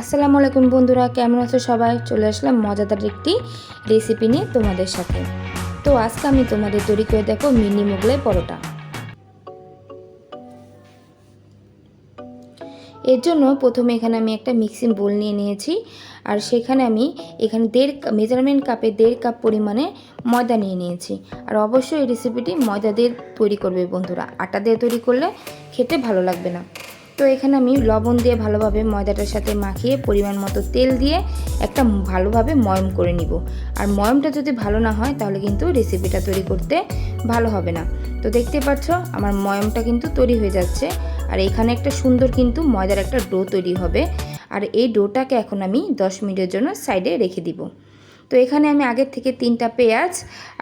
আসসালামু আলাইকুম বন্ধুরা, কেমন আছো সবাই? চলে আসলাম মজাদার একটি রেসিপি নিয়ে তোমাদের সাথে। তো আজকে আমি তোমাদের তৈরি করে দেখো মিনি মোগলাই পরোটা। এর জন্য প্রথমে এখানে আমি একটা মিক্সিং বোল নিয়ে নিয়েছি, আর সেখানে আমি এখানে দেড় মেজারমেন্ট কাপে দেড় কাপ পরিমাণে ময়দা নিয়ে নিয়েছি। আর অবশ্যই এই রেসিপিটি ময়দা দিয়ে তৈরি করবে বন্ধুরা। আটা দিয়ে তৈরি করলে খেতে ভালো লাগবে না। তো এখানে আমি লবণ দিয়ে ভালোভাবে ময়দাটার সাথে মাখিয়ে পরিমাণ মতো তেল দিয়ে একটা ভালোভাবে ময়ম করে নিব। আর ময়মটা যদি ভালো না হয়, তাহলে কিন্তু রেসিপিটা তৈরি করতে ভালো হবে না। তো দেখতে পাচ্ছ, আমার ময়মটা কিন্তু তৈরি হয়ে যাচ্ছে। আর এখানে একটা সুন্দর কিন্তু ময়দার একটা ডো তৈরি হবে। আর এই ডোটাকে এখন আমি 10 মিনিটের জন্য সাইডে রেখে দিব। তো এখানে আমি আগের থেকে তিনটা পেঁয়াজ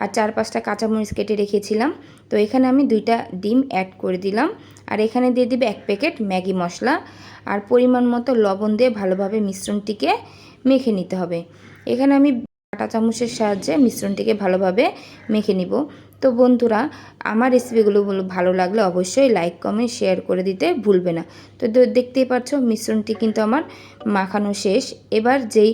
আর চার পাঁচটা কাঁচামরিচ কেটে রেখেছিলাম। তো এখানে আমি দুইটা ডিম অ্যাড করে দিলাম। আর এখানে দিয়ে দিবে এক প্যাকেট ম্যাগি মশলা। আর পরিমাণ মতো লবণ দিয়ে ভালোভাবে মিশ্রণটিকে মেখে নিতে হবে। এখানে আমি কাঁটা চামচের সাহায্যে মিশ্রণটিকে ভালোভাবে মেখে নিব। তো বন্ধুরা, আমার রেসিপিগুলো ভালো লাগলে অবশ্যই লাইক কমেন্ট শেয়ার করে দিতে ভুলবে না। তো দেখতেই পাচ্ছ, মিশ্রণটি কিন্তু আমার মাখানো শেষ। এবার যেই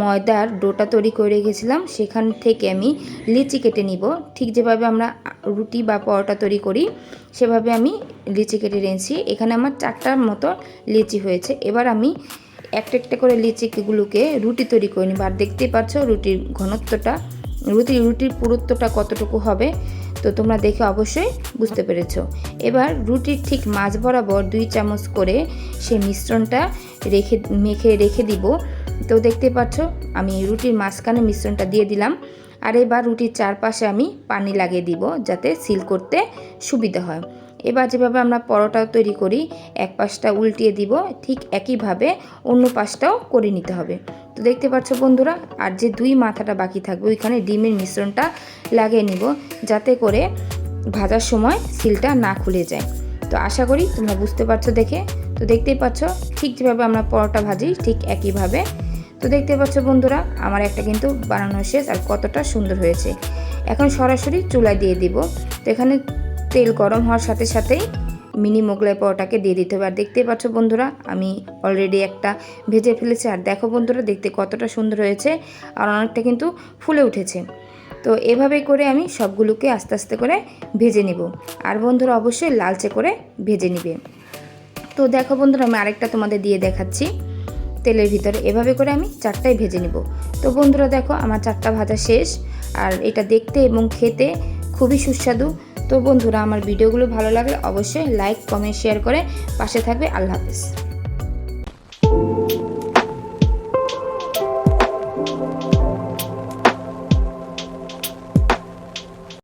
ময়দার ডোটা তৈরি করে রেখেছিলাম, সেখান থেকে আমি লিচি কেটে নিব। ঠিক যেভাবে আমরা রুটি বা পরোটা তৈরি করি, সেভাবে আমি লিচি কেটে নিয়েছি। এখানে আমার চারটার মতো লিচি হয়েছে। এবার আমি একটা একটা করে লিচিগুলোকে রুটি তৈরি করে নিব। আর দেখতেই পাচ্ছ রুটির ঘনত্বটা, রুটি রুটির পুরুত্বটা কতটুকু হবে, তো তোমরা দেখে অবশ্যই বুঝতে পেরেছ। এবার রুটির ঠিক মাছ বরাবর দুই চামচ করে সেই মিশ্রণটা রেখে, মেখে রেখে দিব। তো দেখতে পাচ্ছ আমি রুটির মাঝখানে মিশ্রণটা দিয়ে দিলাম। আর এবার রুটির চারপাশে আমি পানি লাগিয়ে দিব যাতে সিল করতে সুবিধা হয়। এবার যেভাবে আমরা পরোটা তৈরি করি, এক পাশটা উল্টিয়ে দিব, ঠিক একইভাবে অন্য পাশটাও করে নিতে হবে। তো দেখতে পাচ্ছ বন্ধুরা, আর যে দুই মাথাটা বাকি থাকবে, ওইখানে ডিমের মিশ্রণটা লাগিয়ে নিব, যাতে করে ভাজার সময় সিলটা না খুলে যায়। তো আশা করি তোমরা বুঝতে পারছ দেখে। তো দেখতেই পাচ্ছ, ঠিক যেভাবে আমরা পরোটা ভাজি, ঠিক একইভাবে। তো দেখতে পাচ্ছ বন্ধুরা, আমার একটা কিন্তু বানানো শেষ, আর কতটা সুন্দর হয়েছে। এখন সরাসরি চুলায় দিয়ে দিব। তো এখানে তেল গরম হওয়ার সাথে সাথেই মিনি মোগলাই পরোটাকে দিয়ে দিতে হবে। আর দেখতেই পাচ্ছ বন্ধুরা, আমি অলরেডি একটা ভেজে ফেলেছি। আর দেখো বন্ধুরা, দেখতে কতটা সুন্দর হয়েছে আর অনেকটা কিন্তু ফুলে উঠেছে। তো এভাবে করে আমি সবগুলোকে আস্তে আস্তে করে ভেজে নিব। আর বন্ধুরা, অবশ্যই লালচে করে ভেজে নিবে। তো দেখো বন্ধুরা, আমি আরেকটা তোমাদের দিয়ে দেখাচ্ছি। তেলের ভিতরে এভাবে করে আমি চারটাই ভেজে নিব। তো বন্ধুরা, দেখো আমার চারটা ভাজা শেষ। আর এটা দেখতে এবং খেতে খুবই সুস্বাদু। তো বন্ধুরা, আমার ভিডিওগুলো ভালো লাগলে অবশ্যই লাইক কমেন্ট শেয়ার করে পাশে থাকবে। আল্লাহ হাফিজ।